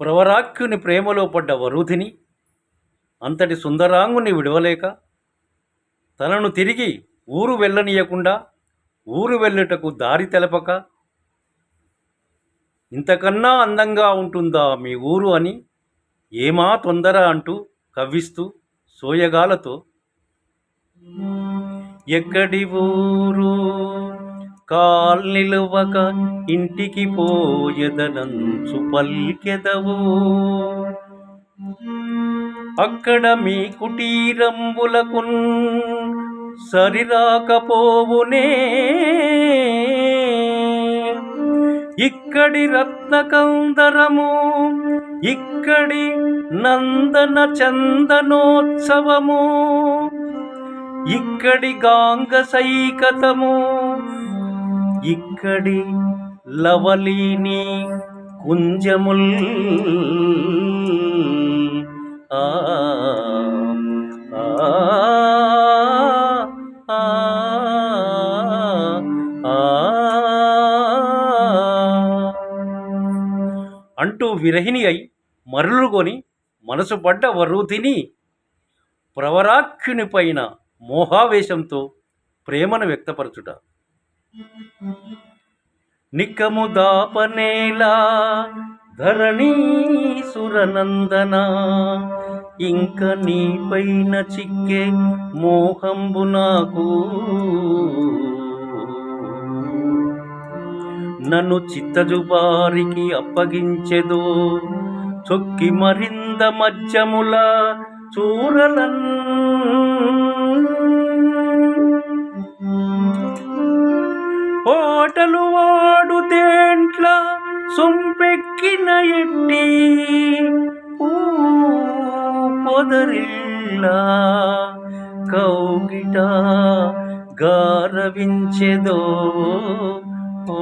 ప్రవరాఖ్యుని ప్రేమలో పడ్డ వరుధిని అంతటి సుందరాంగుని విడవలేక తనను తిరిగి ఊరు వెళ్ళనీయకుండా ఊరు వెళ్ళుటకు దారి తెలపక ఇంతకన్నా అందంగా ఉంటుందా మీ ఊరు అని ఏమా తొందర అంటూ కవ్విస్తూ సోయగాలతో ఎక్కడి ఊరు? కాల్ నిలువక ఇంటికి పోయదనంచు పల్కెదవు. అక్కడ మీ కుటీరంబులకున్ సరిరాకపోవునే ఇక్కడి రత్నకందరము ఇక్కడి నందన చందనోత్సవము ఇక్కడి గాంగ సైకతము ఇక్కడి లవలీని కుంజముల్. ఆ ఆ, అంటూ విరహిణి అయి మరులుకొని మనసు పడ్డ వరుతిని ప్రవరాఖ్యుని పైన మోహావేశంతో ప్రేమను వ్యక్తపరచుట. నిక్కము దాపనేలా ధరణీ సురనందన. ఇంక నీపైన చిక్కే మోహంబు నాకు. నన్ను చిత్తజుబారికి అప్పగించెదో చొక్కి మరింద మధ్యముల చూరలన్ పాటలు వాడు తేంట్ల సొంపెక్కిన ఎట్టి పూ పొదరిల్లా కౌగిట గారవించెదో ఓ